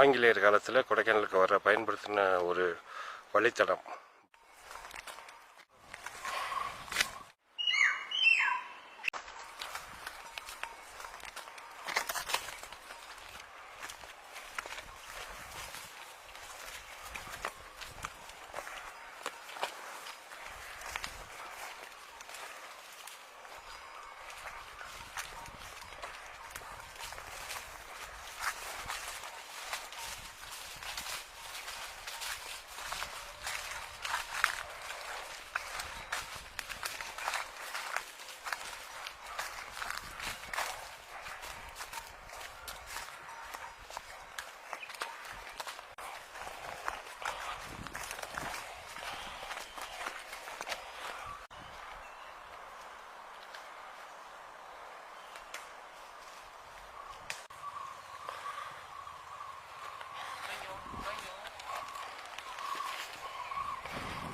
ஆங்கிலேயர் காலத்தில் கொடைக்கானலுக்கு வர பயன்படுத்தின ஒரு வழித்தடம்.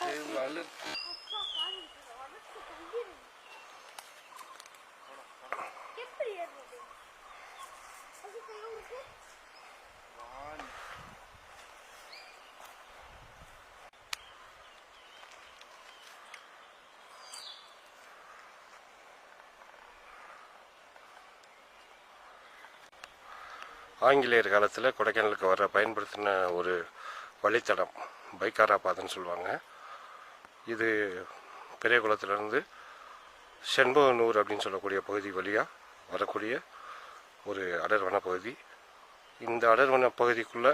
Benim varlık Get the end of it. Okay, so you ஆங்கிலேயர் காலத்தில் கொடைக்கானலுக்கு வர பயன்படுத்தின ஒரு வழித்தடம் பைக்காரா பாதைன்னு சொல்லுவாங்க. இது பெரியகுளத்துலேருந்து செண்பகனூர் அப்படின்னு சொல்லக்கூடிய பகுதி வழியாக வரக்கூடிய ஒரு அடர்வன பகுதி. இந்த அடர்வன பகுதிக்குள்ளே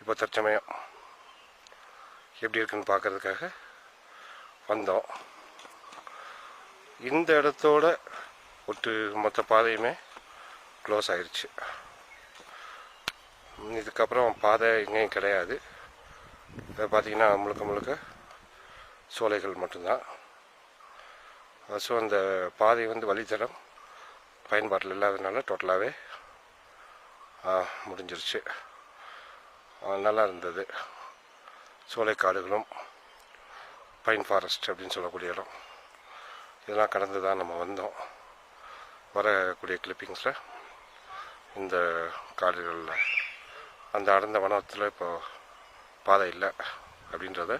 இப்போ தற்சமயம் எப்படி இருக்குன்னு பார்க்கறதுக்காக வந்தோம். இந்த இடத்தோட ஒட்டு மொத்த பாதையுமே க்ளோஸ் ஆயிடுச்சு இதுக்கப்புறம் பாதை எங்கேயும் கிடையாது. இப்போ பார்த்தீங்கன்னா முழுக்க முழுக்க சோலைகள் மட்டும்தான். ஸோ அந்த பாதை வந்து வழித்தடம் பயன்பாட்டில் இல்லாததுனால டோட்டலாகவே முடிஞ்சிருச்சு. நல்லா இருந்தது. சோலை காடுகளும் பைன் ஃபாரஸ்ட் அப்படின்னு சொல்லக்கூடிய இடம். இதெல்லாம் கடந்து தான் நம்ம வந்தோம். வரக்கூடிய கிளிப்பிங்ஸில் இந்த காடுகளில் அந்த அடர்ந்த வனத்தில் இப்போ பாதை இல்லை அப்படின்றத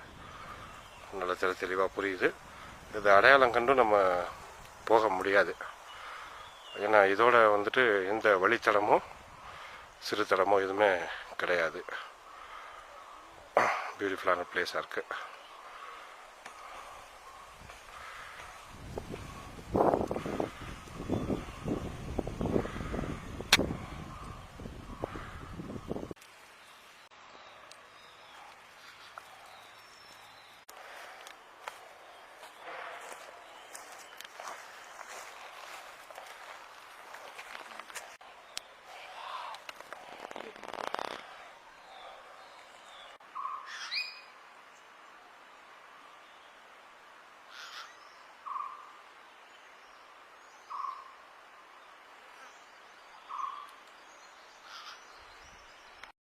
நல்ல தெளி தெளிவாக புரியுது. இது அடையாளம் கண்டு நம்ம போக முடியாது. ஏன்னா இதோட வந்துட்டு எந்த வழித்தடமோ சிறுத்தடமோ எதுவுமே கிடையாது. பியூட்டிஃபுல்லான பிளேஸாக இருக்குது